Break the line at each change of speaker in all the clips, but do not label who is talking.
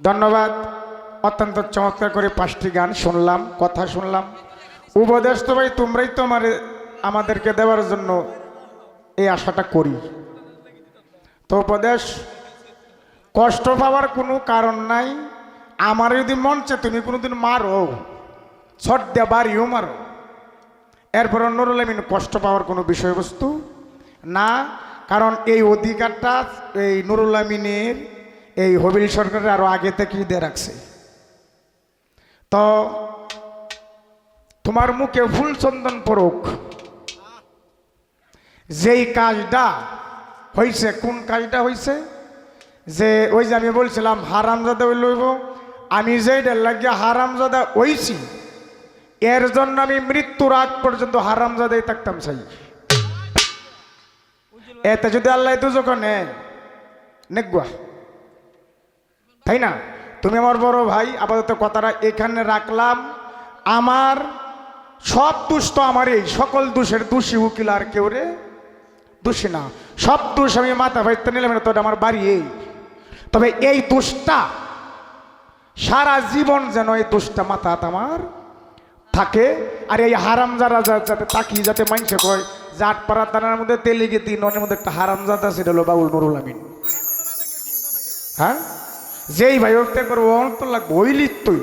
ধন্যবাদ। অত্যন্ত চমৎকার করে পাঁচটি গান শুনলাম, কথা শুনলাম। উপদেশ তো ভাই, তোমরাই তো আমার, আমাদেরকে দেওয়ার জন্য এই আশাটা করি। তো উপদেশ, কষ্ট পাওয়ার কোনো কারণ নাই। আমার যদি মন চায়, তুমি কোনোদিন মারো। ছট দেয়া বাড়িও মারো। এরপর নুরুল আমিন, কষ্ট পাওয়ার কোনো বিষয়বস্তু না, কারণ এই অধিকারটা এই নুরুল আমিনের এই হবিল সরকারের আরও আগে থেকেই দিয়ে রাখছে। তো তোমার মুখে ফুল চন্দন পড়ুক যেই কাজটা হয়েছে কোন কাজটা হয়েছে যে ওই যে আমি বলছিলাম হারামজাদা ওই লইব আমি যেইটা লাগিয়া হারামজাদা হইছি, এর জন্য আমি মৃত্যুর আগ পর্যন্ত হারামজাদাই থাকতাম চাই। এতে যদি আল্লাহ দুজক নেয় নেগুয়া তাই না? তুমি আমার বড় ভাই, আপাতত কথাটা এখানে রাখলাম। আমার সব দোষ তো আমার এই সকল দোষের দোষী উকিল আর কেউ রে দোষী না। সব দোষ আমি মাথা ভাইতে নিলাম তো আমার বাড়ি এই। তবে এই দোষটা, সারা জীবন যেন এই দোষটা মাথা আমার থাকে। আর এই হারাম যারা যাতে তাকি যাতে মাইনসে কয়, জাট পাড়া তানার মধ্যে তেলিগে তিন মধ্যে একটা হারাম জাত আছে, এটা হলো বাবুল নুরুল আমিন। হ্যাঁ? যেই ভাই করব অন্ত লাগবে ওই লিখতই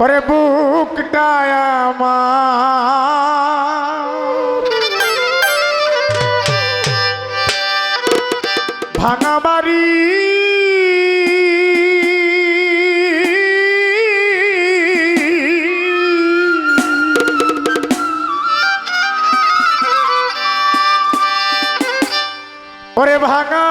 ওরে বুকটা আমার ভাঙা বাড়ি ওরে ভাঙা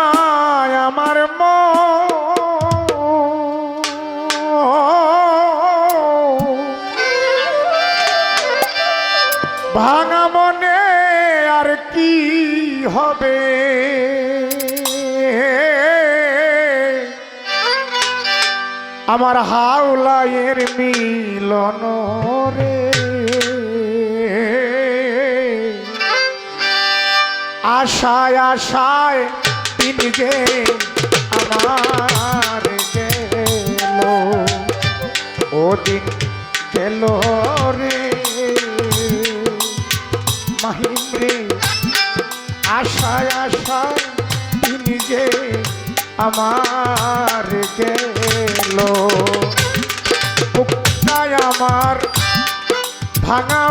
হবে। আমার হাওলায়ের মিলন রে। আশায় আশায় তিনি যে আমার গেল, ওদিন গেল রে। মাহিম রে আশায় আশায় তিনি যে আমার গেল। আমার ভাঙা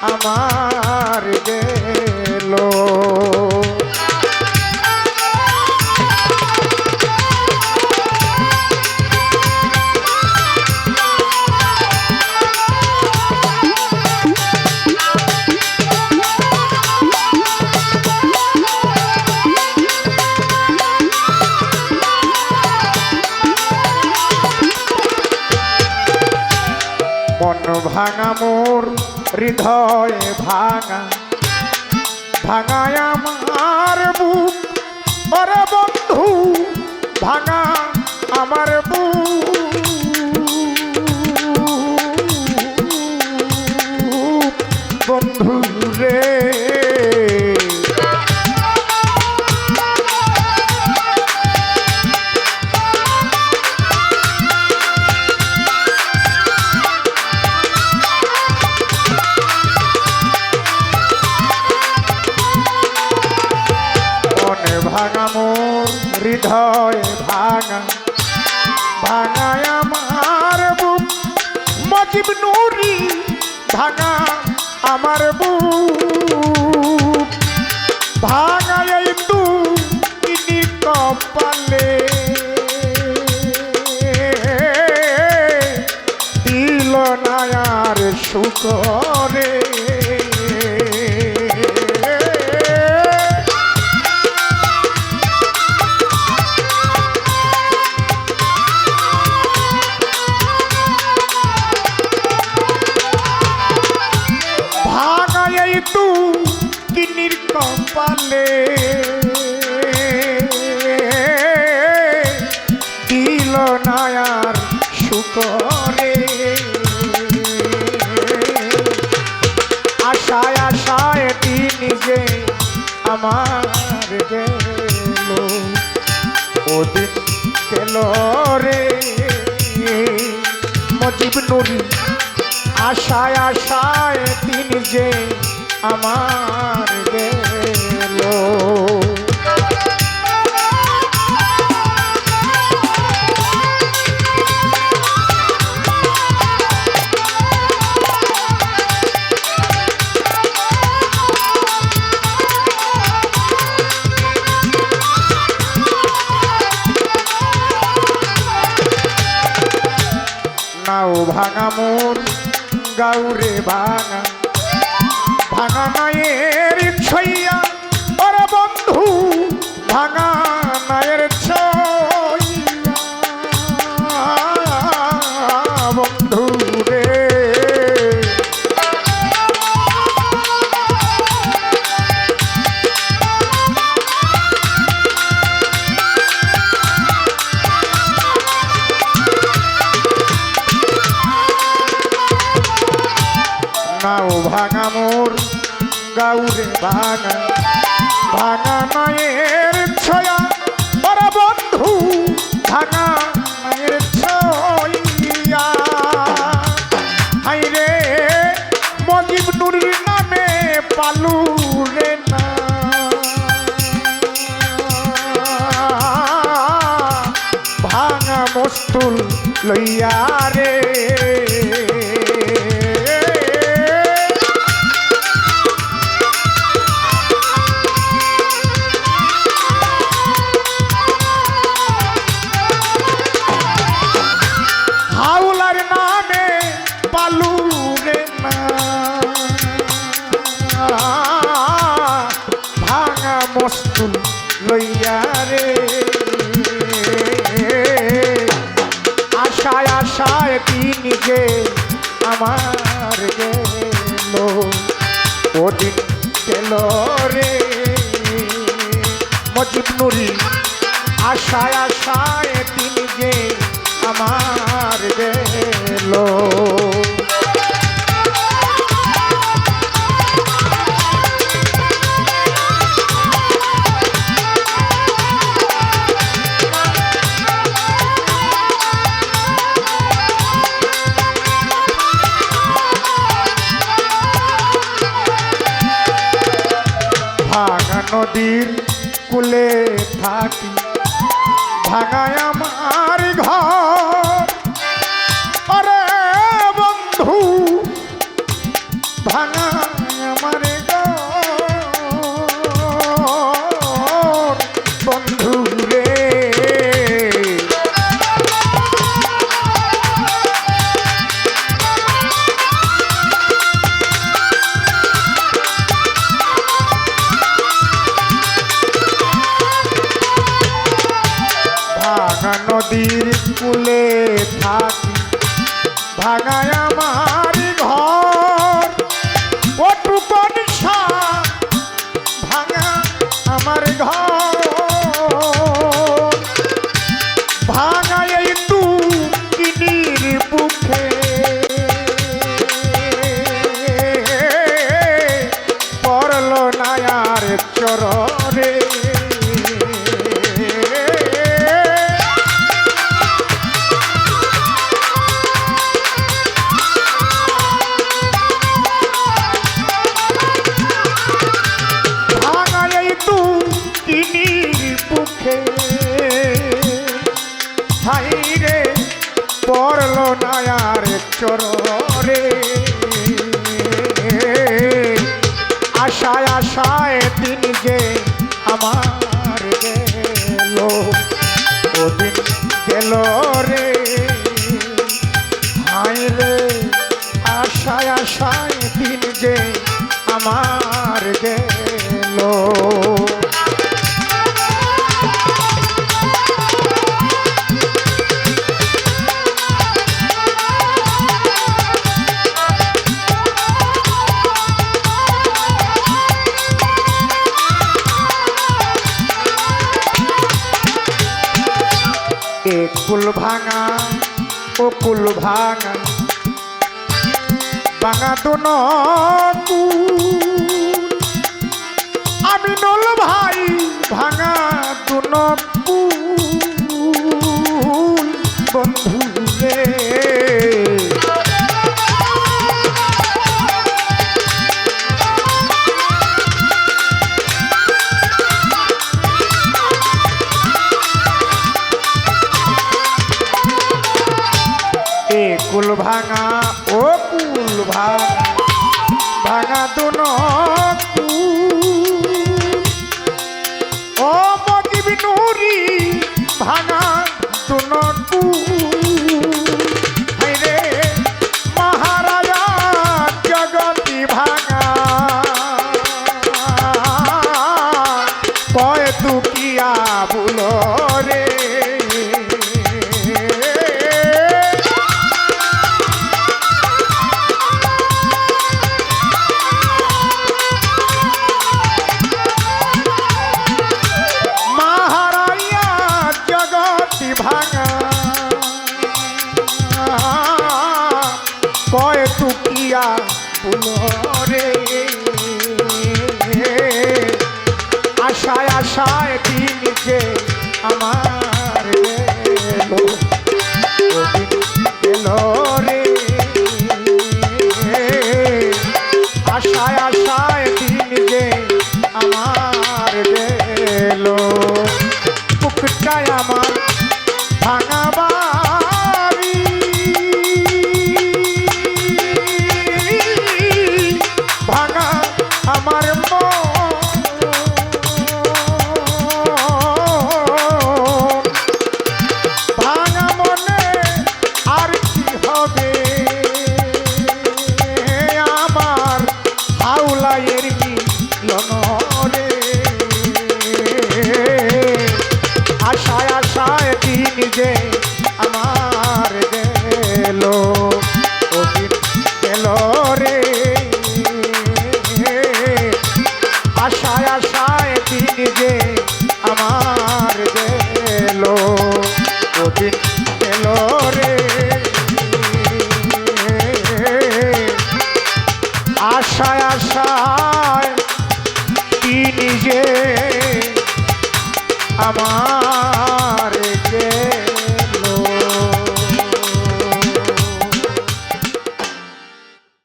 আমার গেল। ভাঙা মোর হৃদয় ভাঙা। ভাঙায় আমার বুক ওরে বন্ধু ভাঙা আমার বুক। বন্ধু রে কপালে দিল নায়ার সুকরে ভাগাই তু কিনির কপালে। নায়ার শুকরে। আশায় আশায় দিন যে আমার গেল, ওদিন গেল রে। মজিব নুরি, আশায় আশায় তিনি যে আমার গেল। নাও ভাঙা মন গাউরে ভাঙা। ভাঙা নায়ের ছইয়া ওরে বন্ধু ভাঙা গাউরে ভাঙা ভাঙা মায়ের ছয়া। বড় বন্ধু ভাঙা মায়ের ছয়া। রে মজিব নুরির নামে পালু ভাঙা মস্তুল লইয়া রে মস্তুল লইয়া রে। আশায় আশায় তিনি যে আমার গেল, ওদিন গেল রে। মজিব আশায় আশায় তিনি যে আমার নদীর কুলে থাকি ভাঙায় নদীর কূলে থাকি ভাঙায় চরণে। আশায় আশায় দিন যে আমার গেল, ওদিন গেল রে। হায় আশায় আশায় দিন যে আমার গেল। কুল ভাঙা। ভাঙা তো আমি ভাই ভাঙা তো আশায় তিনি যে আমার গেলো। কঠিন গেলো যে আমার